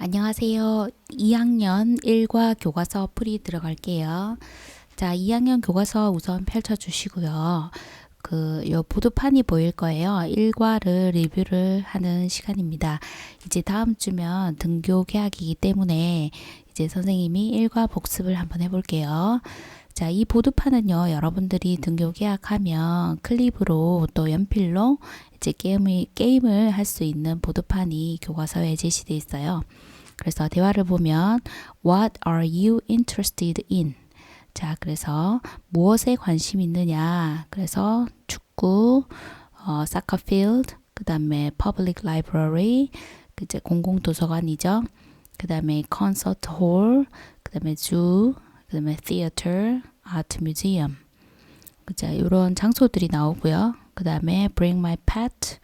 안녕하세요. 2학년 1과 교과서 풀이 들어갈게요. 자, 2학년 교과서 우선 펼쳐 주시고요. 그, 요 보드판이 보일 거예요. 1과를 리뷰를 하는 시간입니다. 이제 다음 주면 등교 개학이기 때문에 이제 선생님이 1과 복습을 한번 해볼게요. 자, 이 보드판은요, 여러분들이 등교 계약하면 클립으로 또 연필로 이제 게임을, 게임을 할 수 있는 보드판이 교과서에 제시되어 있어요. 그래서 대화를 보면 What are you interested in? 자, 그래서 무엇에 관심 있느냐? 그래서 축구, 어, soccer field, 그 다음에 public library, 그 이제 공공 도서관이죠. 그 다음에 concert hall, 그 다음에 zoo, 그 다음에 theater, art museum. 자, 이런 장소들이 나오고요. 그 다음에 bring my pet,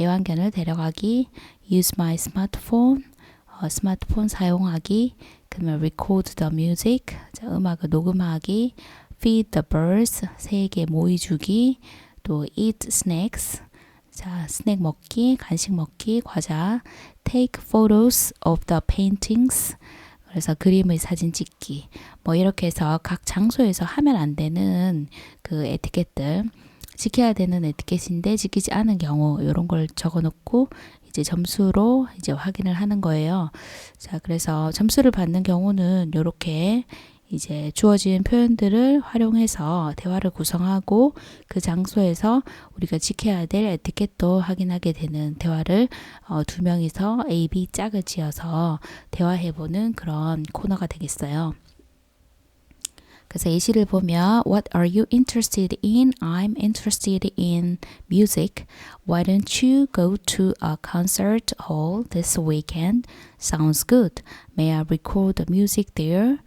애완견을 데려가기, use my smartphone, 어, 스마트폰 사용하기, 그다음에 record the music, 자, 음악을 녹음하기, feed the birds, 새에게 모이 주기, 또 eat snacks, 자, 스낵 먹기, 간식 먹기, 과자, take photos of the paintings, 그래서 그림의 사진 찍기, 뭐 이렇게 해서 각 장소에서 하면 안 되는 그 에티켓들, 지켜야 되는 에티켓인데 지키지 않은 경우 이런 걸 적어놓고 이제 점수로 이제 확인을 하는 거예요. 자, 그래서 점수를 받는 경우는 이렇게 이제 주어진 표현들을 활용해서 대화를 구성하고 그 장소에서 우리가 지켜야 될 에티켓도 확인하게 되는 대화를 어, 두 명이서 A, B 짝을 지어서 대화해보는 그런 코너가 되겠어요. 그래서 예시를 보면 What are you interested in? I'm interested in music. Why don't you go to a concert hall this weekend? Sounds good. May I record the music there?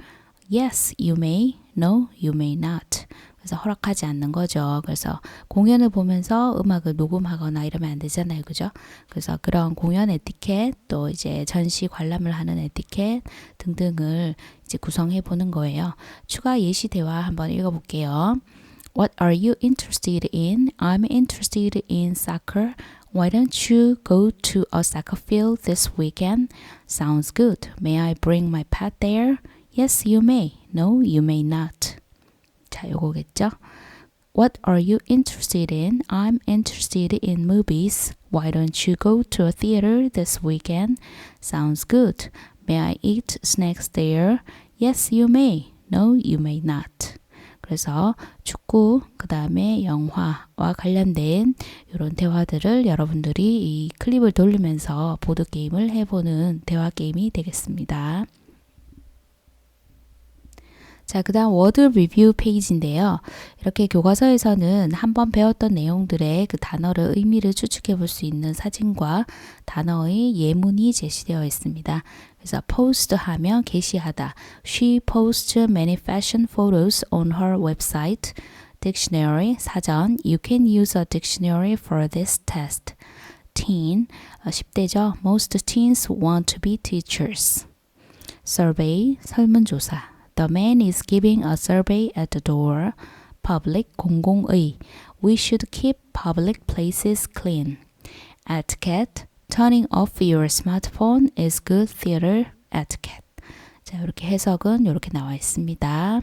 Yes, you may. No, you may not. 그래서 허락하지 않는 거죠. 그래서 공연을 보면서 음악을 녹음하거나 이러면 안 되잖아요. 그죠? 그래서 그런 공연 에티켓, 또 이제 전시 관람을 하는 에티켓 등등을 이제 구성해 보는 거예요. 추가 예시 대화 한번 읽어 볼게요. What are you interested in? I'm interested in soccer. Why don't you go to a soccer field this weekend? Sounds good. May I bring my pet there? Yes, you may. No, you may not. 자, 요거겠죠? What are you interested in? I'm interested in movies. Why don't you go to a theater this weekend? Sounds good. May I eat snacks there? Yes, you may. No, you may not. 그래서 축구, 그 다음에 영화와 관련된 이런 대화들을 여러분들이 이 클립을 돌리면서 보드게임을 해보는 대화 게임이 되겠습니다. 자, 그 다음 워드 리뷰 페이지인데요. 이렇게 교과서에서는 한번 배웠던 내용들의 그 단어를 의미를 추측해 볼 수 있는 사진과 단어의 예문이 제시되어 있습니다. 그래서 post 하면 게시하다. She posts many fashion photos on her website. dictionary, 사전. You can use a dictionary for this test. teen, 10대죠. Most teens want to be teachers. survey, 설문조사. The man is giving a survey at the door. Public, 공공의. We should keep public places clean. Etiquette, turning off your smartphone is good theater etiquette. 자, 이렇게 해석은 이렇게 나와 있습니다.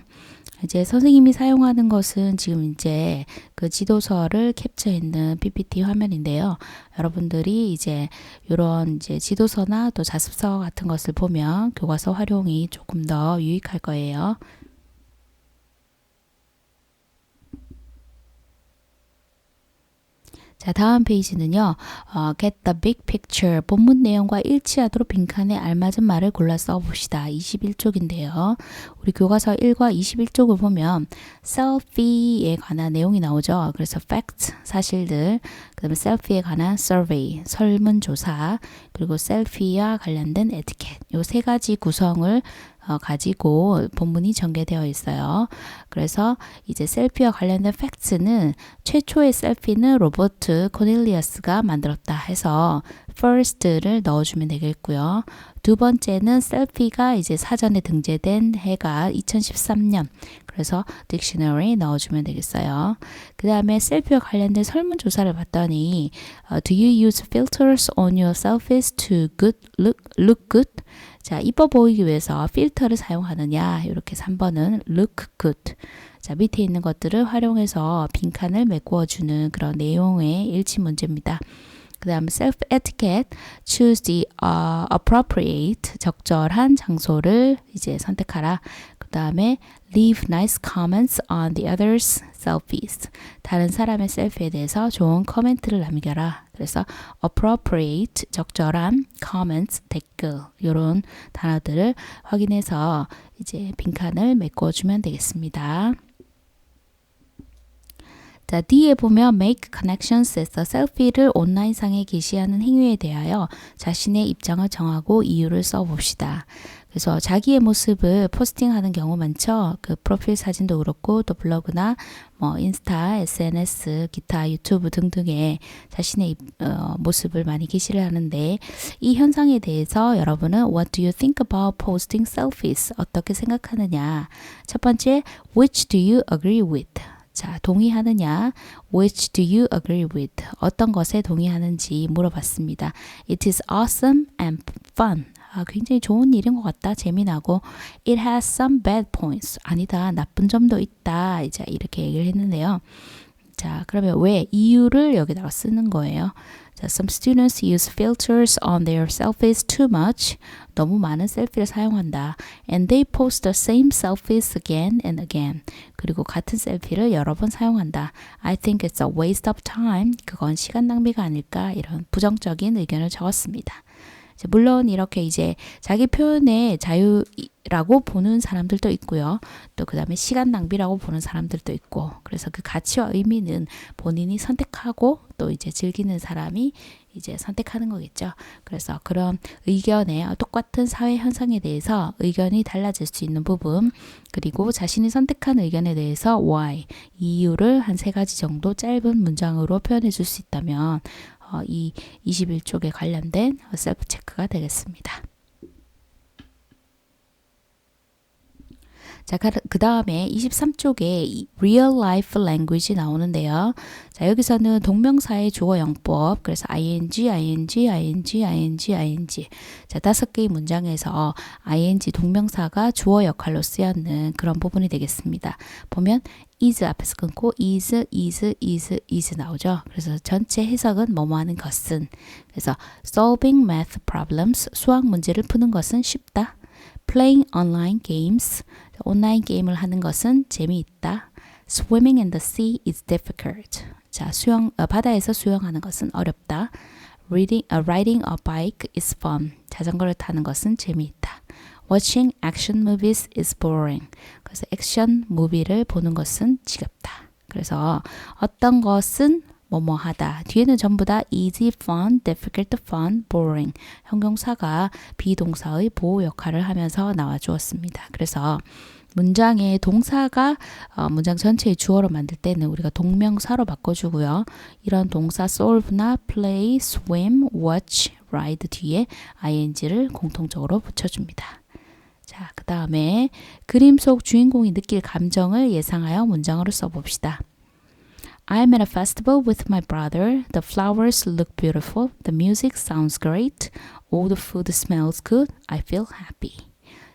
이제 선생님이 사용하는 것은 지금 이제 그 지도서를 캡처했는 PPT 화면인데요. 여러분들이 이제 이런 이제 지도서나 또 자습서 같은 것을 보면 교과서 활용이 조금 더 유익할 거예요. 자, 다음 페이지는요. 어, get the big picture. 본문 내용과 일치하도록 빈칸에 알맞은 말을 골라 써봅시다. 21쪽인데요. 우리 교과서 1과 21쪽을 보면 selfie에 관한 내용이 나오죠. 그래서 fact, 사실들, 그 다음에 selfie에 관한 survey, 설문조사, 그리고 selfie와 관련된 etiquette. 요세 가지 구성을 어, 가지고 본문이 전개되어 있어요. 그래서 이제 셀피와 관련된 팩트는 최초의 셀피는 로버트 코넬리어스가 만들었다 해서 first를 넣어주면 되겠고요. 두 번째는 셀피가 이제 사전에 등재된 해가 2013년. 그래서 딕셔너리 넣어주면 되겠어요. 그 다음에 셀피와 관련된 설문조사를 봤더니 uh, Do you use filters on your selfies to good look, look good? 자, 이뻐 보이기 위해서 필터를 사용하느냐? 이렇게 3번은 look good. 자, 밑에 있는 것들을 활용해서 빈칸을 메꾸어 주는 그런 내용의 일치 문제입니다. 그 다음 self etiquette, choose the uh, appropriate, 적절한 장소를 이제 선택하라. 그 다음에 leave nice comments on the others' selfies. 다른 사람의 셀피에 대해서 좋은 코멘트를 남겨라. 그래서 appropriate, 적절한, comments, 댓글 이런 단어들을 확인해서 이제 빈칸을 메꿔주면 되겠습니다. 자, D에 보면 make connections에서 셀피를 온라인상에 게시하는 행위에 대하여 자신의 입장을 정하고 이유를 써봅시다. 그래서 자기의 모습을 포스팅하는 경우 많죠. 그 프로필 사진도 그렇고 또 블로그나 뭐 인스타, SNS, 기타 유튜브 등등에 자신의 어, 모습을 많이 게시를 하는데 이 현상에 대해서 여러분은 What do you think about posting selfies? 어떻게 생각하느냐? 첫 번째, Which do you agree with? 자, 동의하느냐? Which do you agree with? 어떤 것에 동의하는지 물어봤습니다. It is awesome and fun. 아, 굉장히 좋은 일인 것 같다. 재미나고. It has some bad points. 아니다. 나쁜 점도 있다. 이제 이렇게 얘기를 했는데요. 자, 그러면 왜 이유를 여기다가 쓰는 거예요? 자, some students use filters on their selfies too much. 너무 많은 셀피를 사용한다. And they post the same selfies again and again. 그리고 같은 셀피를 여러 번 사용한다. I think it's a waste of time. 그건 시간 낭비가 아닐까? 이런 부정적인 의견을 적었습니다. 물론 이렇게 이제 자기 표현의 자유라고 보는 사람들도 있고요. 또 그 다음에 시간 낭비라고 보는 사람들도 있고. 그래서 그 가치와 의미는 본인이 선택하고 또 이제 즐기는 사람이 이제 선택하는 거겠죠. 그래서 그런 의견에 똑같은 사회 현상에 대해서 의견이 달라질 수 있는 부분, 그리고 자신이 선택한 의견에 대해서 why, 이유를 한 세 가지 정도 짧은 문장으로 표현해 줄 수 있다면 어, 이 21쪽에 관련된 셀프 체크가 되겠습니다. 자, 그 다음에 23쪽에 real life language 나오는데요. 자, 여기서는 동명사의 주어 영법, 그래서 ing, ing, ing, ing, ing. 자, 다섯 개의 문장에서 ing 동명사가 주어 역할로 쓰였는 그런 부분이 되겠습니다. 보면 is 앞에서 끊고 is, is, is, is 나오죠. 그래서 전체 해석은 뭐뭐 하는 것은. 그래서 solving math problems, 수학 문제를 푸는 것은 쉽다. Playing online games, 온라인 게임을 하는 것은 재미있다. Swimming in the sea is difficult. 자, 수영 어, 바다에서 수영하는 것은 어렵다. Reading, uh, riding a bike is fun. 자전거를 타는 것은 재미있다. Watching action movies is boring. 그래서 액션 무비를 보는 것은 지겹다. 그래서 어떤 것은 뭐뭐 하다. 뒤에는 전부 다 easy, fun, difficult, fun, boring. 형용사가 비동사의 보호 역할을 하면서 나와 주었습니다. 그래서 문장의 동사가 어, 문장 전체의 주어로 만들 때는 우리가 동명사로 바꿔주고요. 이런 동사 solve나 play, swim, watch, ride 뒤에 ing를 공통적으로 붙여줍니다. 자, 그 다음에 그림 속 주인공이 느낄 감정을 예상하여 문장으로 써봅시다. I'm at a festival with my brother. The flowers look beautiful. The music sounds great. All the food smells good. I feel happy.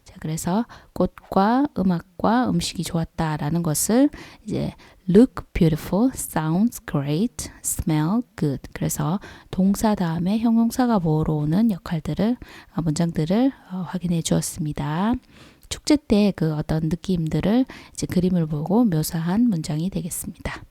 자, 그래서 꽃과 음악과 음식이 좋았다라는 것을 이제 look beautiful, sounds great, smell good. 그래서 동사 다음에 형용사가 뭐로 오는 역할들을 문장들을 확인해 주었습니다. 축제 때 그 어떤 느낌들을 이제 그림을 보고 묘사한 문장이 되겠습니다.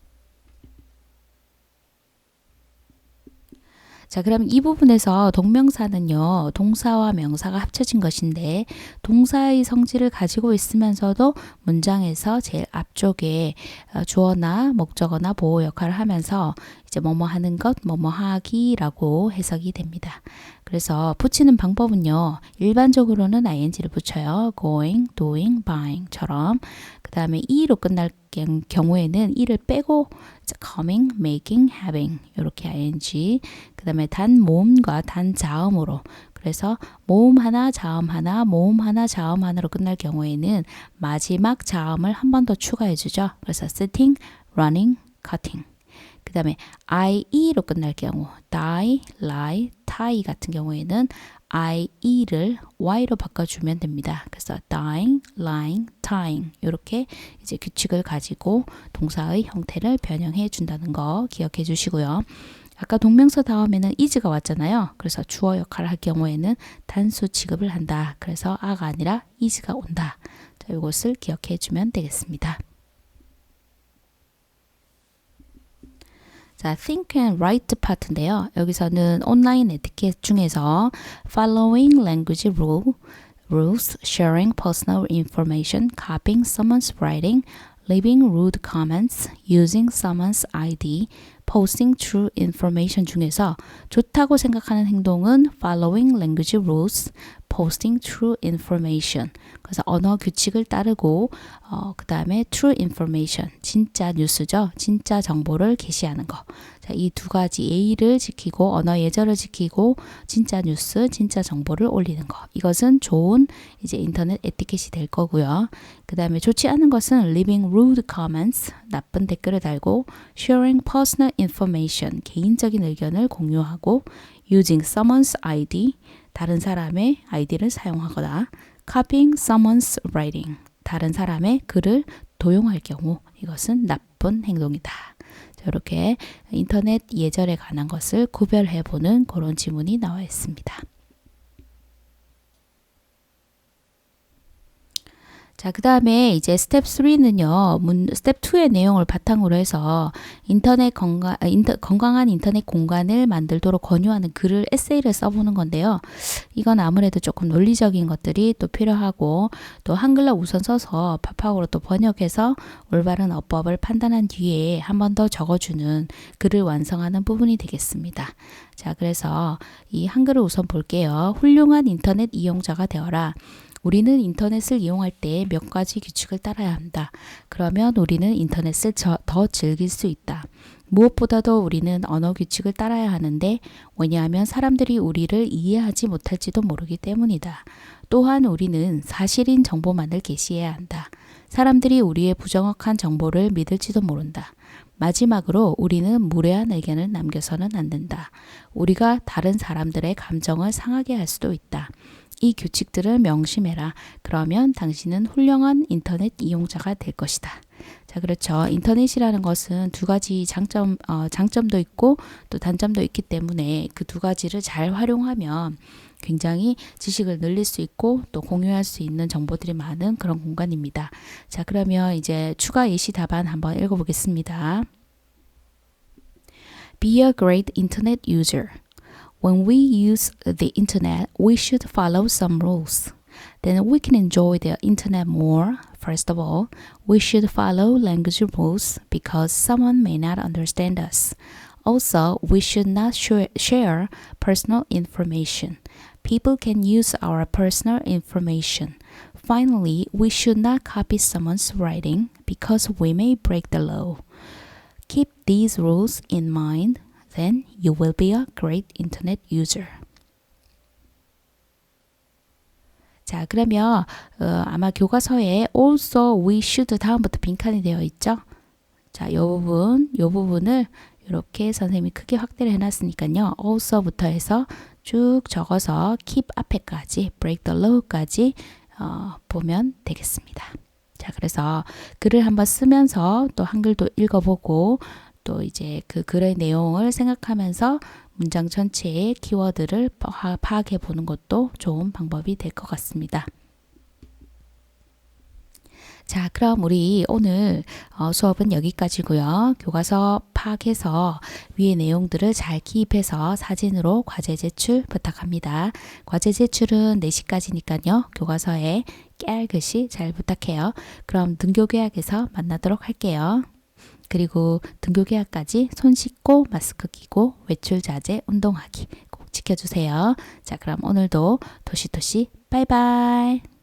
자, 그럼 이 부분에서 동명사는요, 동사와 명사가 합쳐진 것인데, 동사의 성질을 가지고 있으면서도 문장에서 제일 앞쪽에 어, 주어나 목적어나 보호 역할을 하면서 이제 뭐뭐 하는 것, 뭐뭐 하기라고 해석이 됩니다. 그래서 붙이는 방법은요. 일반적으로는 ing를 붙여요. going, doing, buying처럼. 그 다음에 e로 끝날 경- 경우에는 e를 빼고 coming, making, having 이렇게 ing. 그 다음에 단 모음과 단 자음으로 그래서 모음 하나, 자음 하나, 모음 하나, 자음 하나로 끝날 경우에는 마지막 자음을 한 번 더 추가해 주죠. 그래서 sitting, running, cutting. 그 다음에 IE로 끝날 경우 die, lie, tie 같은 경우에는 IE를 Y로 바꿔주면 됩니다. 그래서 dying, lying, tying 이렇게 이제 규칙을 가지고 동사의 형태를 변형해 준다는 거 기억해 주시고요. 아까 동명사 다음에는 is가 왔잖아요. 그래서 주어 역할을 할 경우에는 단수 취급을 한다. 그래서 아가 아니라 is가 온다. 자, 이것을 기억해 주면 되겠습니다. 자, think and write 파트인데요. 여기서는 온라인 에티켓 중에서 following language rule, rules, sharing personal information, copying someone's writing, leaving rude comments, using someone's ID, posting true information 중에서 좋다고 생각하는 행동은 following language rules, posting true information. 그래서 언어 규칙을 따르고 어, 그 다음에 true information, 진짜 뉴스죠. 진짜 정보를 게시하는 거. 자, 이 두 가지 예의를 지키고 언어 예절을 지키고 진짜 뉴스, 진짜 정보를 올리는 거. 이것은 좋은 이제 인터넷 에티켓이 될 거고요. 그 다음에 좋지 않은 것은 leaving rude comments, 나쁜 댓글을 달고 sharing personal information, 개인적인 의견을 공유하고 using someone's ID, 다른 사람의 아이디를 사용하거나 copying someone's writing, 다른 사람의 글을 도용할 경우 이것은 나쁜 행동이다. 자, 이렇게 인터넷 예절에 관한 것을 구별해 보는 그런 지문이 나와 있습니다. 자, 그 다음에 이제 스텝 3는요, 문, 스텝 2의 내용을 바탕으로 해서 인터넷 건강, 아, 인터, 건강한 인터넷 공간을 만들도록 권유하는 글을, 에세이를 써보는 건데요. 이건 아무래도 조금 논리적인 것들이 또 필요하고, 또 한글로 우선 써서 파파고로 또 번역해서 올바른 어법을 판단한 뒤에 한 번 더 적어주는 글을 완성하는 부분이 되겠습니다. 자, 그래서 이 한글을 우선 볼게요. 훌륭한 인터넷 이용자가 되어라. 우리는 인터넷을 이용할 때 몇 가지 규칙을 따라야 한다. 그러면 우리는 인터넷을 저, 더 즐길 수 있다. 무엇보다도 우리는 언어 규칙을 따라야 하는데 왜냐하면 사람들이 우리를 이해하지 못할지도 모르기 때문이다. 또한 우리는 사실인 정보만을 게시해야 한다. 사람들이 우리의 부정확한 정보를 믿을지도 모른다. 마지막으로 우리는 무례한 의견을 남겨서는 안 된다. 우리가 다른 사람들의 감정을 상하게 할 수도 있다. 이 규칙들을 명심해라. 그러면 당신은 훌륭한 인터넷 이용자가 될 것이다. 자, 그렇죠. 인터넷이라는 것은 두 가지 장점, 어, 장점도 있고 또 단점도 있기 때문에 그 두 가지를 잘 활용하면 굉장히 지식을 늘릴 수 있고 또 공유할 수 있는 정보들이 많은 그런 공간입니다. 자, 그러면 이제 추가 예시 답안 한번 읽어보겠습니다. Be a great internet user. When we use the internet, we should follow some rules. Then we can enjoy the internet more. First of all, we should follow language rules because someone may not understand us. Also, we should not sh- share personal information. People can use our personal information. Finally, we should not copy someone's writing because we may break the law. Keep these rules in mind, then you will be a great internet user. 자, 그러면 어, 아마 교과서에 also we should 다음부터 빈칸이 되어 있죠. 자, 요 부분, 요 부분을 이렇게 선생님이 크게 확대를 해놨으니까요. also부터 해서 쭉 적어서 keep 앞에까지 break the law까지 어, 보면 되겠습니다. 자, 그래서 글을 한번 쓰면서 또 한글도 읽어보고 또 이제 그 글의 내용을 생각하면서 문장 전체의 키워드를 파- 파악해 보는 것도 좋은 방법이 될 것 같습니다. 자, 그럼 우리 오늘 어, 수업은 여기까지고요. 교과서 파악해서 위의 내용들을 잘 기입해서 사진으로 과제 제출 부탁합니다. 과제 제출은 4시까지니까요. 교과서에 깨알긋이 잘 부탁해요. 그럼 등교 계약에서 만나도록 할게요. 그리고 등교 계약까지 손 씻고 마스크 끼고 외출 자제 운동하기 꼭 지켜주세요. 자, 그럼 오늘도 도시도시 바이바이.